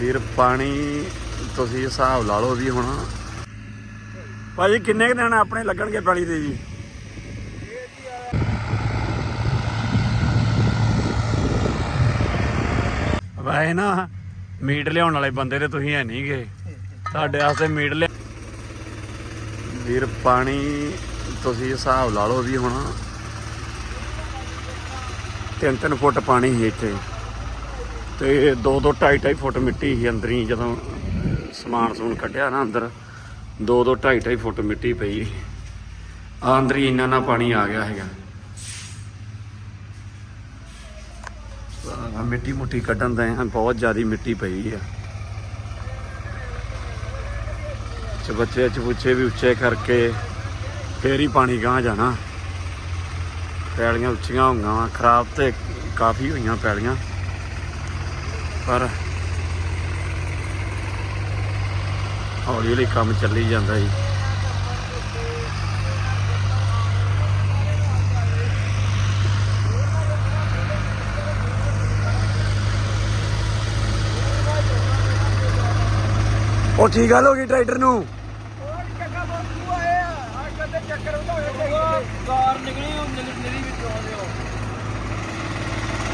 ਵੀਰ, ਪਾਣੀ ਤੁਸੀਂ ਹਿਸਾਬ ਲਾ ਲਓ ਵੀ ਹੁਣ। ਭਾਜੀ, ਕਿੰਨੇ ਕੁ ਦਿਨ ਆਪਣੇ ਲੱਗਣਗੇ ਪੈਲੀ ਦੇ ਜੀ? ਵੈਸੇ ਨਾ, ਮੀਟ ਲਿਆਉਣ ਵਾਲੇ ਬੰਦੇ ਤੇ ਤੁਸੀਂ ਹੈ ਨਹੀਂ ਨਹੀਂਗੇ ਤੁਹਾਡੇ ਵਾਸਤੇ ਮੀਟ ਲਿਆ ਵੀਰ, ਪਾਣੀ ਤੁਸੀਂ ਹਿਸਾਬ ਲਾ ਲਓ ਵੀ ਹੁਣ। ਤਿੰਨ ਤਿੰਨ ਫੁੱਟ ਪਾਣੀ ਸੀ ਇੱਥੇ। ਤੇ ਦੋ ਦੋ ਢਾਈ ਢਾਈ ਫੁੱਟ ਮਿੱਟੀ ਸੀ ਅੰਦਰ ਹੀ ਜਦੋਂ ਸਮਾਨ ਸਮੂਨ ਕੱਢਿਆ ਨਾ ਅੰਦਰ, ਦੋ ਦੋ ਢਾਈ ਢਾਈ ਫੁੱਟ ਮਿੱਟੀ ਪਈ। ਆ ਅੰਦਰ ਹੀ ਇੰਨਾ ਨਾ ਪਾਣੀ ਆ ਗਿਆ ਹੈਗਾ। ਆਹ ਮਿੱਟੀ ਮੁੱਟੀ ਕੱਢਣ ਦੇ ਆ, ਬਹੁਤ ਜ਼ਿਆਦੀ ਮਿੱਟੀ ਪਈ ਆ। ਬੱਚੇ 'ਚ ਪੁੱਛੇ ਵੀ ਉੱਚੇ ਕਰਕੇ ਫੇਰ ਹੀ ਪਾਣੀ ਗਾਂ ਜਾਣਾ। ਪੈਲੀਆਂ ਉੱਚੀਆਂ ਹੋਈਆਂ ਵਾ, ਖਰਾਬ ਤੇ ਕਾਫੀ ਹੋਈਆਂ ਪੈਲੀਆਂ। ਪਰ ਹੌਲੀ ਹੌਲੀ ਕੰਮ ਚੱਲੀ ਜਾਂਦਾ ਜੀ। ਉਹ ਕੀ ਗੱਲ ਹੋ ਗਈ ਟਰੈਕਟਰ ਨੂੰ?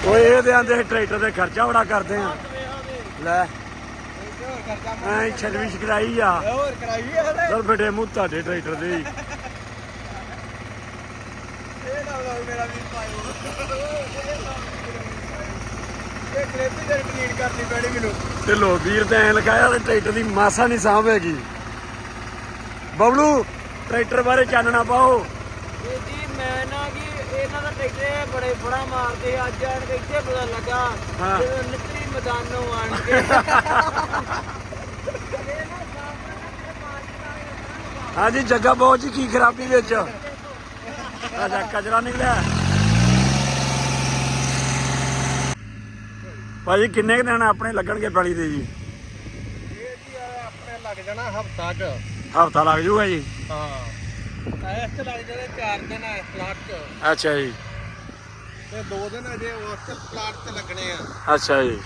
ਓਏ ਇਹ ਦੇ ਆਂਦੇ ਟਰੈਕਟਰ ਤੇ ਖਰਚਾ ਬੜਾ ਕਰਦੇ ਆ ਲੈ। ਐ ਛਲਵਿਸ਼ ਕਰਾਈ ਆ। ਹੋਰ ਕਰਾਈਏ ਹਲੇ। ਸਰ ਬੇਟੇ ਮੂੰਹ ਤੁਹਾਡੇ ਟਰੈਕਟਰ ਦੇ ਹੀ। ਇਹ ਨਾ ਲਾਓ ਮੇਰਾ ਵੀ ਪਾਇਓ ਇਹ ਕਲੇਪੀ ਦੇ ਕਲੀਨ ਕਰਨੀ ਪੈਣੀ ਮੈਨੂੰ। ਤੇ ਲੋ ਵੀਰ ਤੇ ਐ ਲਗਾਇਆ ਤੇ ਟਰੈਕਟਰ ਦੀ ਮਾਸਾ ਨਹੀਂ ਸਾਂਭ ਹੈਗੀ। ਬਬਲੂ ਟਰੈਕਟਰ ਬਾਰੇ ਚਾਨਣਾ ਪਾਓ। ਜੀ ਮੈਂ ਨਾ ਇਹਨਾਂ ਦਾ ਟਰੈਕਟਰ ਬੜੇ ਬੜਾ ਮਾਰਦੇ ਆ। ਅੱਜ ਆਣ ਕੇ ਇੱਥੇ ਪਤਾ ਲੱਗਾ ਹਾਂ। ਜਦੋਂ ਨਿੱਤਰੀ ਮੈਦਾਨੋਂ ਆਣ ਕੇ। ਹਾਂਜੀ ਜੱਗਾ ਬਹੁਤ ਜੀ ਕੀ ਖਰਾਬੀ ਵਿੱਚ? ਅੱਛਾ ਕਚਰਾ ਨਿਕਲਿਆ। ਭਾਜੀ ਕਿੰਨੇ ਕੁ ਦਿਨ ਆਪਣੇ ਲੱਗਣਗੇ ਪੈਲੀ ਦੇ ਜੀ? ਇਹ ਜੀ ਆਪਣੇ ਲੱਗ ਜਾਣਾ ਹਫਤਾ ਚ ਹਫਤਾ ਲੱਗ ਜੂਗਾ ਜੀ? ਹਾਂ। ਇਸ ਤੇ ਲੱਗ ਜਾਣੇ 4 ਦਿਨ ਇਸ ਪਲਾਟ ਚ। ਅੱਛਾ ਜੀ। ਤੇ 2 ਦਿਨ ਅਜੇ ਉਸ ਪਲਾਟ ਤੇ ਲੱਗਣੇ ਆ। ਅੱਛਾ ਜੀ।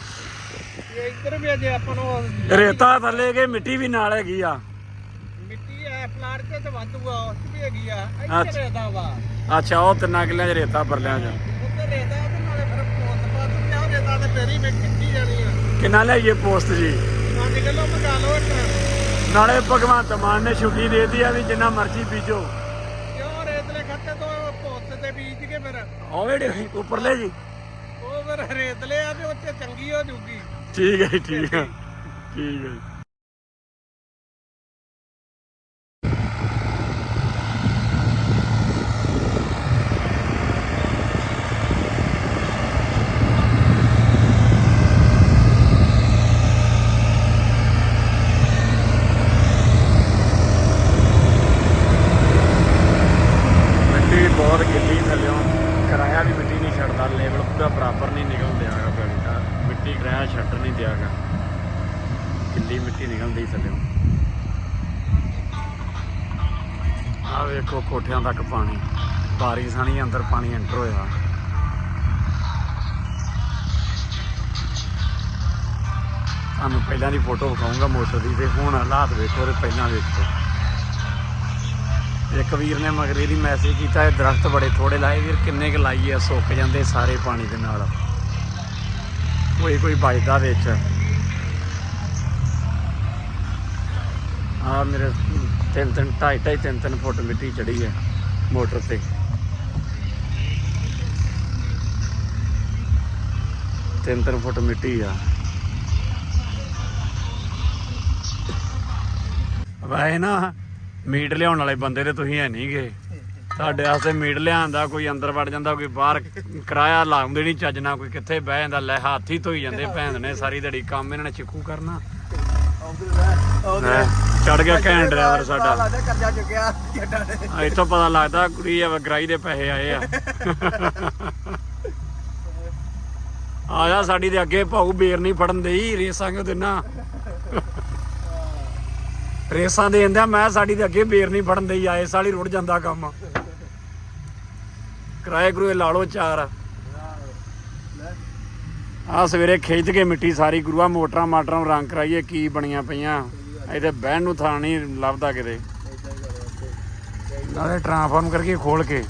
ਇਹ ਇੱਧਰ ਵੀ ਅਜੇ ਆਪਾਂ ਨੂੰ ਰੇਤਾ ਥੱਲੇ ਕੇ ਮਿੱਟੀ ਵੀ ਨਾਲ ਹੈਗੀ ਆ। ਮਿੱਟੀ ਆ ਪਲਾਟ ਤੇ ਤੇ ਵਾਧੂ ਆ ਉਸ 'ਚ ਵੀ ਹੈਗੀ ਆ। ਇੱਥੇ ਰੇਤਾ ਵਾ। ਅੱਛਾ ਉਹ ਤਿੰਨਾਂ ਕਿੱਲਿਆਂ 'ਚ ਰੇਤਾ ਪਰਲਿਆਂ 'ਚ। ਉੱਤੇ ਰੇਤਾ ਉਹਦੇ ਨਾਲੇ ਫਿਰ ਪੋਤ ਪਾ ਤੇ ਆ ਰੇਤਾ ਤੇ ਫੇਰ ਹੀ ਮਿੱਟੀ ਜਾਣੀ ਆ। ਕਿੰਨਾ ਲਿਆਈਏ ਪੋਸਟ ਜੀ? 5 ਕਿਲੋ ਮੰਗਾ ਲਓ ਇੱਕ। ਨਾਲੇ ਭਗਵੰਤ ਮਾਨ ਨੇ ਛੁੱਟੀ ਦੇ ਦਿੱਤੀ ਆ ਵੀ ਜਿੰਨਾ ਮਰਜ਼ੀ ਬੀਜੋ। ਕਿਉਂ ਰੇਤਲੇ ਖੱਤੇ ਤੋਂ ਪੋਤ ਤੇ ਬੀਜ ਕੇ ਫਿਰ? ਉਹ ਵੇੜੇ ਉੱਪਰਲੇ ਜੀ। ਉਹ ਫਿਰ ਰੇਤਲੇ ਆ ਤੇ ਉੱਤੇ ਚੰਗੀ ਹੋ ਜੂਗੀ। ਠੀਕ ਹੈ ਜੀ, ਠੀਕ ਹੈ। ਠੀਕ ਹੈ ਜੀ। ਮਿੱਟੀ ਬਹੁਤ ਗਿੱਲੀ ਥੱਲਿਓਂ ਕਿਰਾਇਆ ਵੀ ਮਿੱਟੀ ਨਹੀਂ ਛੱਡਦਾ ਲੈਵਲ ਪੂਰਾ ਬਰਾਬਰ ਨਹੀਂ ਨਿਕਲ ਦਿਆਗਾ ਪੈਲੀ ਮਿੱਟੀ ਕਿਰਾਇਆ ਛੱਡ ਨਹੀਂ ਦਿਆਗਾ। ਗਿੱਲੀ ਮਿੱਟੀ ਨਿਕਲਦੀ ਥੱਲਿਓਂ ਆ ਵੇਖੋ ਕੋਠਿਆਂ ਤੱਕ ਪਾਣੀ। ਬਾਰਿਸ਼ ਆਣੀ, ਅੰਦਰ ਪਾਣੀ ਐਂਟਰ ਹੋਇਆ। ਤੁਹਾਨੂੰ ਪਹਿਲਾਂ ਦੀ ਫੋਟੋ ਵਿਖਾਉਂਗਾ ਮੋਟਰ ਦੀ, ਤੇ ਹੁਣ ਹਾਲਾਤ ਵੇਖੋ ਤੇ ਪਹਿਲਾਂ ਵੇਖੋ। ਇੱਕ ਵੀਰ ਨੇ ਮਗਰੇ ਦੀ ਮੈਸੇਜ ਕੀਤਾ, ਇਹ ਦਰਖਤ ਬੜੇ ਥੋੜੇ ਲਾਏ ਵੀਰ, ਕਿੰਨੇ ਕੁ ਲਾਈਏ ਸੁੱਕ ਜਾਂਦੇ ਸਾਰੇ ਪਾਣੀ ਦੇ ਨਾਲ। ਕੋਈ ਕੋਈ ਬਚਦਾ ਵਿੱਚ। ਆ ਮੇਰੇ ਤਿੰਨ ਤਿੰਨ, ਢਾਈ ਢਾਈ, ਤਿੰਨ ਤਿੰਨ ਫੁੱਟ ਮਿੱਟੀ ਚੜੀ ਹੈ ਮੋਟਰ ਤੇ। ਤਿੰਨ ਤਿੰਨ ਫੁੱਟ ਮਿੱਟੀ ਆ। ਵੈਸੇ ਨਾ ਮੀਟ ਲਿਆਉਣ ਵਾਲੇ ਬੰਦੇ ਤੇ ਤੁਸੀਂ ਹੈ ਨਹੀਂਗੇ। ਸਾਡੇ ਵਾਸਤੇ ਮੀਟ ਲਿਆਂਦਾ, ਕੋਈ ਅੰਦਰ ਵੜ ਜਾਂਦਾ, ਕੋਈ ਬਾਹਰ ਕਿਰਾਇਆ ਲਾਉਂਦੇ ਨਹੀਂ ਚੱਜਣਾ ਕੋਈ ਕਿੱਥੇ ਬਹਿ ਜਾਂਦਾ, ਲੈ ਹੱਥ ਹੀ ਧੋਈ ਜਾਂਦੇ ਭੈਣ ਨੇ ਸਾਰੀ ਦਿਹਾੜੀ, ਕੰਮ ਇਹਨਾਂ ਨੇ ਚਿੱਕੂ ਕਰਨਾ। ਚੜ ਗਿਆ ਘੈਂਟ ਡਰਾਈਵਰ ਸਾਡਾ। ਲੱਗਦਾ ਕਰਜ਼ਾ ਚੁੱਕਿਆ ਜੱਟਾਂ ਇੱਥੋਂ ਪਤਾ ਲੱਗਦਾ ਕੁੜੀ ਆ, ਗਰਾਈ ਦੇ ਪੈਸੇ ਆਏ ਆ। ਆ ਸਾਡੀ ਦੇ ਅੱਗੇ ਭਾਊ ਬੇਰ ਨਹੀਂ ਫੜਨ ਦੇਈ, ਰੇਸਾਂ ਕਿਉਂ ਦਿਨਾ? ਰੇਸਾਂ ਦੇ ਦਿੰਦਾ ਮੈਂ ਸਾਡੀ ਦੇ ਅੱਗੇ ਬੇਰ ਨਹੀਂ ਫੜਨ ਦੇਈ, ਆਏ ਸਾਲੀ ਰੁੜ ਜਾਂਦਾ ਕੰਮ। ਕਿਰਾਏ ਕਰੂਏ ਲਾ ਲਓ ਚਾਰ। ਆ ਸਵੇਰੇ ਖਿੱਚ ਕੇ ਮਿੱਟੀ ਸਾਰੀ ਗੁਰੂਆ, ਮੋਟਰਾਂ ਮਾਟਰਾਂ ਰੰਗ ਕਰਾਈਏ, ਕੀ ਬਣੀਆਂ ਪਈਆਂ। ਇਹਦੇ ਬਹਿਣ ਨੂੰ ਥਾਂ ਨਹੀਂ ਲੱਭਦਾ ਕਿਤੇ। ਨਾਲੇ ਟ੍ਰਾਂਸਫਾਰਮ ਕਰਕੇ ਖੋਲ ਕੇ।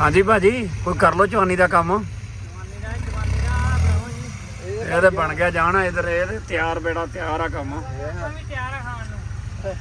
ਹਾਂਜੀ ਭਾਜੀ, ਕੋਈ ਕਰ ਲੋ ਚਵਾਨੀ ਦਾ ਕੰਮ ਜਵਾਨੀ ਦਾ ਜਵਾਨੀ ਦਾ ਬਰੋ ਜੀ ਇਹ ਤੇ ਬਣ ਗਿਆ, ਜਾਣਾ ਇਧਰ, ਇਹ ਤੇ ਤਿਆਰ ਬੇੜਾ ਤਿਆਰ ਆ ਕੰਮ। ਉਹ ਵੀ ਤਿਆਰ ਆ ਖਾਣ ਨੂੰ।